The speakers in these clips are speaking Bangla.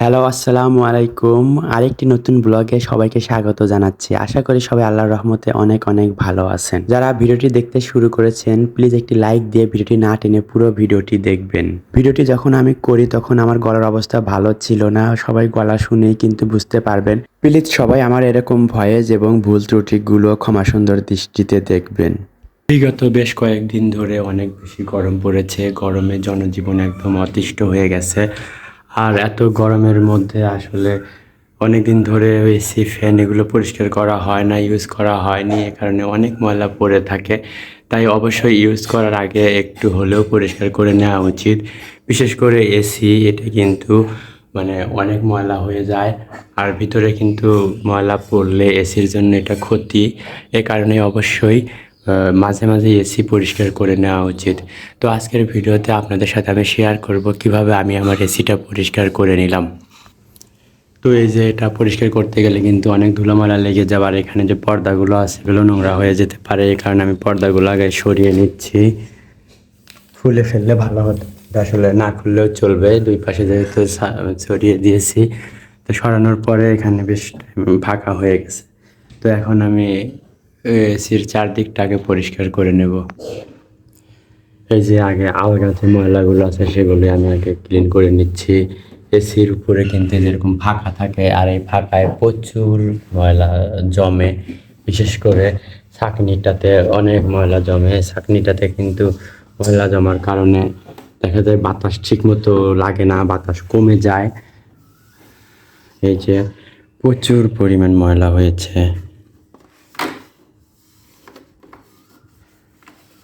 হ্যালো, আসসালামু আলাইকুম। আরেকটি নতুন ব্লগে সবাইকে স্বাগত জানাচ্ছি। আশা করি সবাই আল্লাহর রহমতে অনেক অনেক ভালো আছেন। যারা ভিডিওটি দেখতে শুরু করেছেন, প্লিজ একটি লাইক দিয়ে ভিডিওটি না টেনে পুরো ভিডিওটি দেখবেন। ভিডিওটি যখন আমি করি, তখন আমার গলার অবস্থা ভালো ছিল না। সবাই গলা শুনেই কিন্তু বুঝতে পারবেন। প্লিজ সবাই আমার এরকম ভয়েস এবং ভুল ত্রুটিগুলো ক্ষমা সুন্দর দৃষ্টিতে দেখবেন। বিগত বেশ কয়েকদিন ধরে অনেক বেশি গরম পড়েছে। গরমে জনজীবন একদম অতিষ্ঠ হয়ে গেছে। আর এত গরমের মধ্যে আসলে অনেক দিন ধরে এসি ফ্যান এগুলো পরিষ্কার করা হয় না ইউজ করা হয়নি, এ কারণে অনেক ময়লা পড়ে থাকে। তাই অবশ্যই ইউজ করার আগে একটু হলেও পরিষ্কার করে নেওয়া উচিত। বিশেষ করে এসি এটা কিন্তু মানে অনেক ময়লা হয়ে যায়। আর ভিতরে কিন্তু ময়লা পড়লে এসির জন্য এটা ক্ষতি। এ কারণে অবশ্যই মাঝে মাঝে এসি পরিষ্কার করে নেওয়া উচিত। তো আজকের ভিডিওতে আপনাদের সাথে আমি শেয়ার করব কীভাবে আমি আমার এসিটা পরিষ্কার করে নিলাম। তো এই যে এটা পরিষ্কার করতে গেলে কিন্তু অনেক ধুলোমালা লেগে যাবার এখানে যে পর্দাগুলো আছে সেগুলো নোংরা হয়ে যেতে পারে। এই কারণে আমি পর্দাগুলো আগে সরিয়ে নিচ্ছি। খুলে ফেললে ভালো হতো, আসলে না খুললেও চলবে। দুই পাশে যেহেতু ছড়িয়ে দিয়েছি। তো সরানোর পরে এখানে বেশ ফাঁকা হয়ে গেছে। তো এখন আমি এসির চারদিকটাকে পরিষ্কার করে নেব। এই যে আগে আলগা যে ময়লাগুলো আছে, সেগুলো আমি আগে ক্লিন করে নিচ্ছি। এসির উপরে কিন্তু যেরকম ফাঁকা থাকে, আর এই ফাঁকায় প্রচুর ময়লা জমে। বিশেষ করে ছাকনিটাতে অনেক ময়লা জমে। ছাকনিটাতে কিন্তু ময়লা জমার কারণে দেখা যায় বাতাস ঠিক মতো লাগে না, বাতাস কমে যায়। এই যে প্রচুর পরিমাণ ময়লা হয়েছে।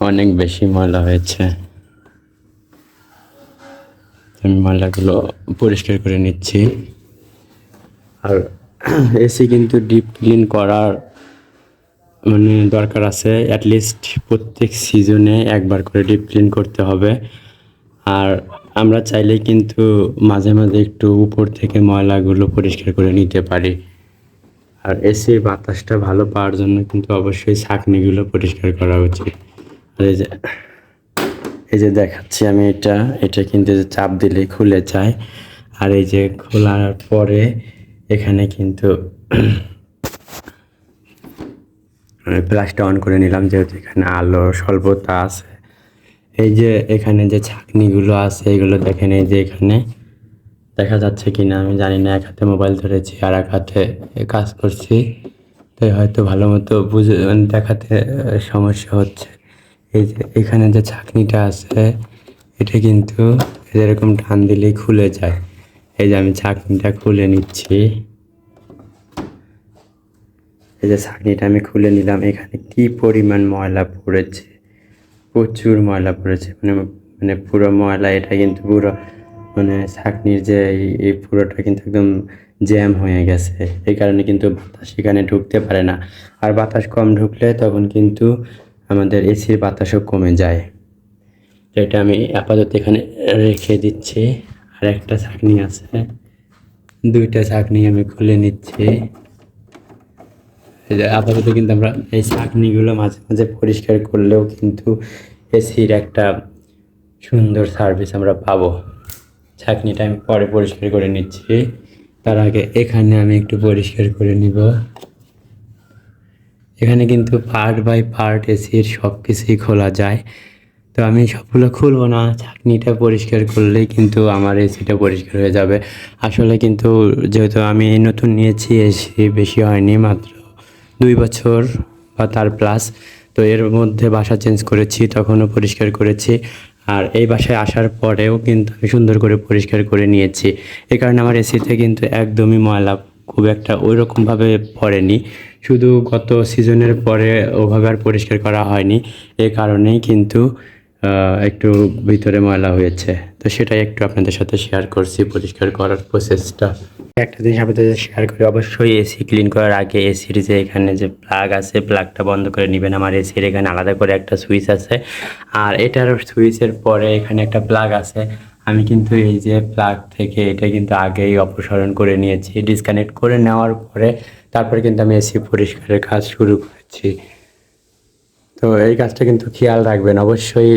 অনেক বেশি ময়লা হয়েছে। আমি ময়লাগুলো পরিষ্কার করে নিচ্ছি। আর এসি কিন্তু ডিপ ক্লিন করার মানে দরকার আছে। অ্যাটলিস্ট প্রত্যেক সিজনে একবার করে ডিপ ক্লিন করতে হবে। আর আমরা চাইলে কিন্তু মাঝে মাঝে একটু উপর থেকে ময়লাগুলো পরিষ্কার করে নিতে পারি। আর এসির বাতাসটা ভালো পাওয়ার জন্য কিন্তু অবশ্যই ছাঁকনিগুলো পরিষ্কার করা উচিত। এই যে এই যে দেখাচ্ছি আমি এটা। এটা কিন্তু যে চাপ দিলে খুলে যায়। আর এই যে খোলার পরে এখানে কিন্তু ফ্ল্যাশটা অন করে নিলাম, যেহেতু এখানে আলো স্বল্পতা আছে। এই যে এখানে যে ছাকনিগুলো আছে, এগুলো দেখেন এই যে এখানে। দেখা যাচ্ছে কি না আমি জানি না, এক হাতে মোবাইল ধরেছি, আর এক হাতে কাজ করছি। তাই হয়তো ভালো মতো বুঝে মানে দেখাতে সমস্যা হচ্ছে। এই যে এখানে যে ছাকনিটা আছে, এটা কিন্তু এরকম টান দিলেই খুলে যায়। এই যে আমি ছাকনিটা খুলে নিচ্ছি। এই যে ছাকনিটা আমি খুলে নিলাম, এখানে কি পরিমাণ ময়লা পড়েছে? প্রচুর ময়লা পড়েছে মানে মানে পুরো ময়লা, এটা কিন্তু পুরো মানে ছাকনির যে এই- পুরোটা কিন্তু একদম জ্যাম হয়ে গেছে। এই কারণে কিন্তু বাতাস এখানে ঢুকতে পারে না। আর বাতাস কম ঢুকলে তখন কিন্তু আমাদের এসির বাতাসও কমে যায়। এটা আমি আপাতত এখানে রেখে দিচ্ছি। আর একটা ছাকনি আছে। দুইটা ছাকনি আমি খুলে নিচ্ছি। আপাতত কিন্তু আমরা এই ছাঁকনিগুলো মাঝে মাঝে পরিষ্কার করলেও কিন্তু এসির একটা সুন্দর সার্ভিস আমরা পাবো। ছাঁকনিটা আমি পরে পরিষ্কার করে নিচ্ছি। তার আগে এখানে আমি একটু পরিষ্কার করে নিব। এখানে কিন্তু পার্ট বাই পার্ট এসির সব কিছুই খোলা যায়। তো আমি সবগুলো খুলবো না ছাকনিটা পরিষ্কার করলেই কিন্তু আমার এসিটা পরিষ্কার হয়ে যাবে। আসলে কিন্তু যেহেতু আমি নতুন নিয়েছি এসি বেশি হয়নি মাত্র দুই বছর বা তার প্লাস তো এর মধ্যে বাসা চেঞ্জ করেছি, তখনও পরিষ্কার করেছি। আর এই বাসায় আসার পরেও কিন্তু আমি সুন্দর করে পরিষ্কার করে নিয়েছি। এই কারণে আমার এসিতে কিন্তু একদমই ময়লা খুব একটা ওই রকমভাবে পড়েনি। শুধু গত সিজনের পরে ওভাবে আর পরিষ্কার করা হয়নি, এ কারণেই কিন্তু একটু ভিতরে ময়লা হয়েছে। তো সেটাই একটু আপনাদের সাথে শেয়ার করছি পরিষ্কার করার প্রসেসটা একটা জিনিস আপনাদের শেয়ার করি, অবশ্যই এসি ক্লিন করার আগে এসির যে এখানে যে প্লাগ আছে প্লাগটা বন্ধ করে নেবেন। আমার এসির এখানে আলাদা করে একটা সুইচ আছে। আর এটার সুইচের পরে এখানে একটা প্লাগ আছে। আমি কিন্তু এই যে প্লাগ থেকে এটা কিন্তু আগেই অপসারণ করে নিয়েছি। ডিসকানেক্ট করে নেওয়ার পরে তারপরে কিন্তু আমি এসি পরিষ্কারের কাজ শুরু করেছি। তো এই কাজটা কিন্তু খেয়াল রাখবেন। অবশ্যই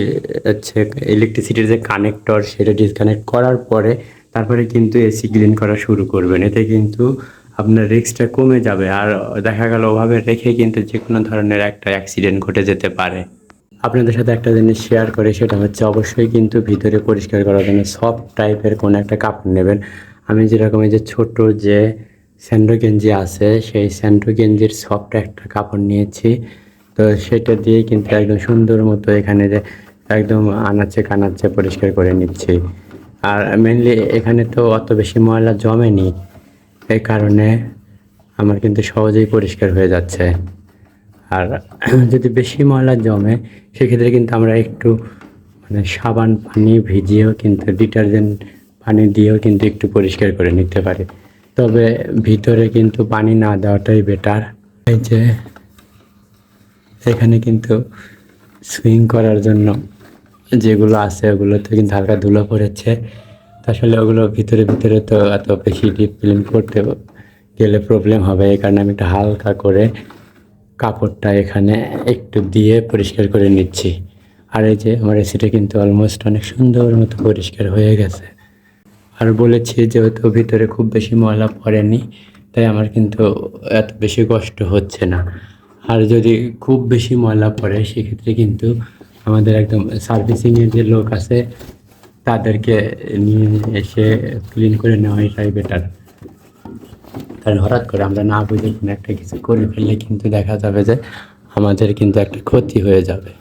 হচ্ছে ইলেকট্রিসিটির যে কানেক্টর সেটা ডিসকানেক্ট করার পরে তারপরে কিন্তু এসি ক্লিন করা শুরু করবেন। এতে কিন্তু আপনার রিস্কটা কমে যাবে। আর দেখা গেল ওভাবে রেখে কিন্তু যে কোনো ধরনের একটা অ্যাক্সিডেন্ট ঘটে যেতে পারে। আপনাদের সাথে একটা জিনিস শেয়ার করে, সেটা হচ্ছে অবশ্যই কিন্তু ভিতরে পরিষ্কার করার জন্য সফট টাইপের কোনো একটা কাপড় নেবেন। আমি যেরকম এই যে ছোট যে স্যান্ডো গেঞ্জি আছে, সেই স্যান্ডো গেঞ্জির সফট একটা কাপড় নিয়েছি। তো সেটা দিয়ে কিন্তু একদম সুন্দর মতো এখানে যে একদম আনাচে কানাচে পরিষ্কার করে নিচ্ছি। আর মেনলি এখানে তো অত বেশি ময়লা জমেনি, এই কারণে আমার কিন্তু সহজেই পরিষ্কার হয়ে যাচ্ছে। আর যদি বেশি ময়লা জমে, সেক্ষেত্রে কিন্তু আমরা একটু মানে সাবান পানি ভিজিয়েও কিন্তু ডিটারজেন্ট পানি দিয়েও কিন্তু একটু পরিষ্কার করে নিতে পারি। তবে ভিতরে কিন্তু পানি না দেওয়াটাই বেটার এই যে, এখানে কিন্তু সুইং করার জন্য যেগুলো আছে ওগুলোতে কিন্তু হালকা ধুলো পড়েছে। আসলে ওগুলো ভিতরে ভিতরে তো এত বেশি ডিপ ক্লিন করতে গেলে প্রবলেম হবে। এই কারণে আমি একটু হালকা করে কাপড়টা এখানে একটু দিয়ে পরিষ্কার করে নিচ্ছি। আর এই যে, আমার এসিটা কিন্তু অলমোস্ট অনেক সুন্দর মতো পরিষ্কার হয়ে গেছে। আর বলেছি যেহেতু ভিতরে খুব বেশি ময়লা পড়েনি, তাই আমার কিন্তু এত বেশি কষ্ট হচ্ছে না। আর যদি খুব বেশি ময়লা পড়ে, সেক্ষেত্রে কিন্তু আমাদের একদম সার্ভিসিংয়ের যে লোক আছে, তাদেরকে নিয়ে এসে ক্লিন করে নেওয়াটাই বেটার কারণ হঠাৎ করে আমরা না বুঝে কোনো একটা কিছু করে ফেললে কিন্তু দেখা যাবে যে আমাদের কিন্তু একটা ক্ষতি হয়ে যাবে।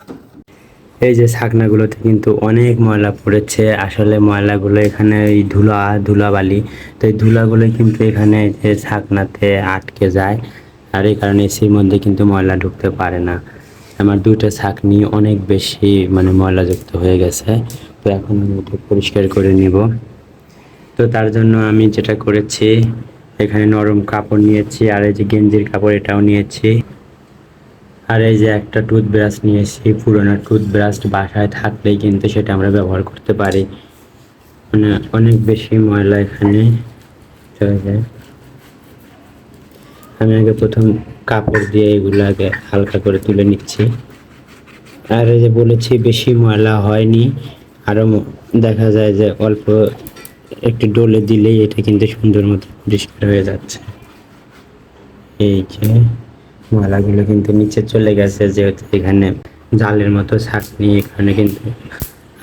এই যে ছাকনাগুলোতে কিন্তু অনেক ময়লা পড়েছে। আসলে ময়লাগুলো এখানে এই ধুলা, ধুলাবালি। তো এই ধুলাগুলো কিন্তু এখানে যে ছাকনাতে আটকে যায়। আর এই কারণে এসির মধ্যে কিন্তু ময়লা ঢুকতে পারে না। আমার দুটো ছাকনি অনেক বেশি মানে ময়লাযুক্ত হয়ে গেছে। তো এখন আমি এটা পরিষ্কার করে নিব। তো তার জন্য আমি যেটা করেছি, এখানে নরম কাপড় নিয়েছি, আর এই যে গেঞ্জির কাপড় এটাও নিয়েছি। আর এই যে একটা টুথব্রাশ নিয়েছি পুরোনো টুথব্রাশ বাসায় থাকলেই কিন্তু সেটা আমরা ব্যবহার করতে পারি। মানে অনেক বেশি ময়লা এখানে চলে যায়। আমি আগে প্রথম কাপড় দিয়ে এগুলো আগে হালকা করে তুলে নিচ্ছি। আর এই যে বলেছি বেশি ময়লা হয়নি আরও দেখা যায় যে অল্প একটু ডলে দিলেই এটা কিন্তু সুন্দর মতো পরিষ্কার হয়ে যাচ্ছে। এই যে ময়লাগুলো কিন্তু নিচে চলে গেছে, যেহেতু এখানে জালের মতো ছাকনি এখানে কিন্তু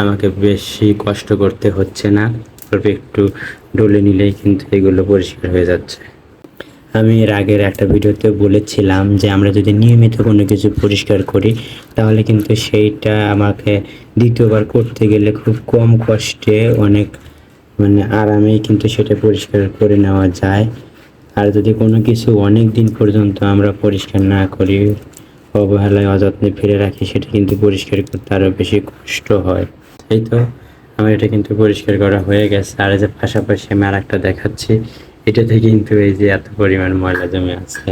আমাকে বেশি কষ্ট করতে হচ্ছে না। অল্প একটু ডলে নিলেই কিন্তু এগুলো পরিষ্কার হয়ে যাচ্ছে। আমি এর আগের একটা ভিডিওতে বলেছিলাম যে, আমরা যদি নিয়মিত কোনো কিছু পরিষ্কার করি, তাহলে কিন্তু সেইটা আমাকে দ্বিতীয়বার করতে গেলে খুব কম কষ্টে অনেক মানে আরামেই কিন্তু সেটা পরিষ্কার করে নেওয়া যায়। আর যদি কোনো কিছু অনেক দিন পর্যন্ত আমরা পরিষ্কার না করি, অবহেলায় অযত্নে ফিরে রাখি, সেটা কিন্তু পরিষ্কার করতে আরও বেশি কষ্ট হয়। এই তো, আমার এটা কিন্তু পরিষ্কার করা হয়ে গেছে। আর যে পাশাপাশি আমি আর একটা দেখাচ্ছি, এটাতে কিন্তু এই যে এত পরিমাণ ময়লা জমে আছে।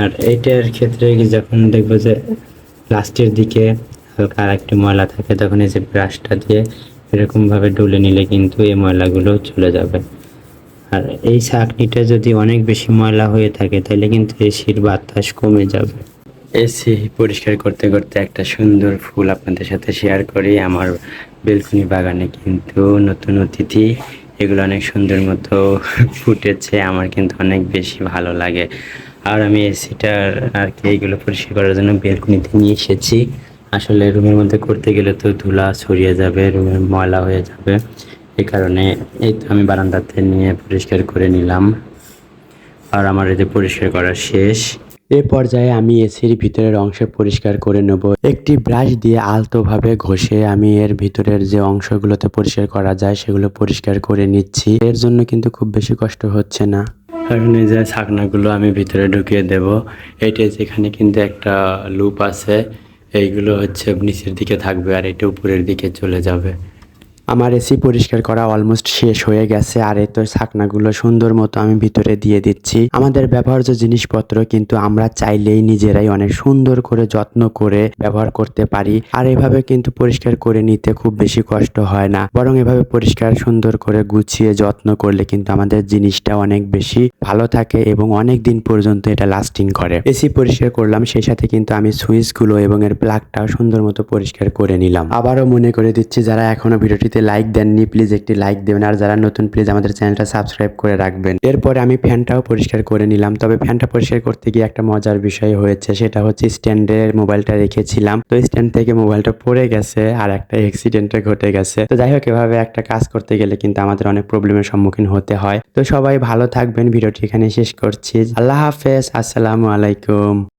আর এইটার ক্ষেত্রে যখন দেখব যে লাস্টের দিকে হালকা আর একটু ময়লা থাকে, তখন এই যে ব্রাশটা দিয়ে এরকমভাবে ডলে নিলে কিন্তু এই ময়লাগুলো চলে যাবে। আর এই ছাঁকনিটা যদি অনেক বেশি ময়লা হয়ে থাকে, তাহলে কিন্তু এসির বাতাস কমে যাবে। এসি পরিষ্কার করতে করতে একটা সুন্দর ফুল আপনাদের সাথে শেয়ার করি। আমার বেলকুনি বাগানে কিন্তু নতুন অতিথি, এগুলো অনেক সুন্দর মতো ফুটেছে, আমার কিন্তু অনেক বেশি ভালো লাগে। আর আমি এসিটার আর কি এগুলো পরিষ্কার করার জন্য বেলকুনিতে নিয়ে এসেছি। আসলে রুমের মধ্যে করতে গেলে তো ধুলা ছড়িয়ে যাবে, রুমের ময়লা হয়ে যাবে। এই কারণে এই তো আমি বারান্দাতে নিয়ে পরিষ্কার করে নিলাম। আর আমার এতে পরিষ্কার করা শেষ। এ পর্যায়ে আমি এসির ভিতরের অংশ পরিষ্কার করে নেব। একটি ব্রাশ দিয়ে আলতোভাবে ঘষে আমি এর ভিতরের যে অংশগুলোতে পরিষ্কার করা যায়, সেগুলো পরিষ্কার করে নিচ্ছি। এর জন্য কিন্তু খুব বেশি কষ্ট হচ্ছে না। এখন এই যে ছাকনাগুলো আমি ভিতরে ঢুকিয়ে দেব। এটা যেখানে কিন্তু একটা লুপ আছে। এইগুলো হচ্ছে নিচের দিকে থাকবে আর এটা উপরের দিকে চলে যাবে। আমার এসি পরিষ্কার করা অলমোস্ট শেষ হয়ে গেছে আর এই তো ছাকনাগুলো সুন্দর মতো আমি ভিতরে দিয়ে দিচ্ছি। আমাদের ব্যবহার্য জিনিসপত্র কিন্তু আমরা চাইলেই নিজেরাই অনেক সুন্দর করে যত্ন করে ব্যবহার করতে পারি। আর এভাবে কিন্তু পরিষ্কার করে নিতে খুব বেশি কষ্ট হয় না। বরং এভাবে পরিষ্কার, সুন্দর করে গুছিয়ে যত্ন করলে কিন্তু আমাদের জিনিসটা অনেক বেশি ভালো থাকে এবং অনেক দিন পর্যন্ত এটা লাস্টিং করে। এসি পরিষ্কার করলাম, সেই সাথে কিন্তু আমি সুইচগুলো এবং এর প্লাগটাও সুন্দর মতো পরিষ্কার করে নিলাম। আবারও মনে করে দিচ্ছি, যারা এখনও ভিডিওটিতে লাইক দেননি প্লিজ একটি লাইক দেবেন। আর যারা নতুন প্লিজ আমাদের চ্যানেলটা সাবস্ক্রাইব করে রাখবেন। এরপরে আমি ফ্যানটাও পরিষ্কার করে নিলাম। তবে ফ্যানটা পরিষ্কার করতে গিয়ে একটা মজার বিষয় হয়েছে, সেটা হচ্ছে স্ট্যান্ডের মোবাইলটা রেখেছিলাম। তো স্ট্যান্ড থেকে মোবাইলটা পড়ে গেছে আর একটা অ্যাক্সিডেন্টে ঘটে গেছে। তো যাই হোক, এভাবে একটা কাজ করতে গেলে কিন্তু আমাদের অনেক প্রবলেমের সম্মুখীন হতে হয়। তো সবাই ভালো থাকবেন। ভিডিওটি এখানে শেষ করছি। আল্লাহ হাফেজ। আসসালামু আলাইকুম।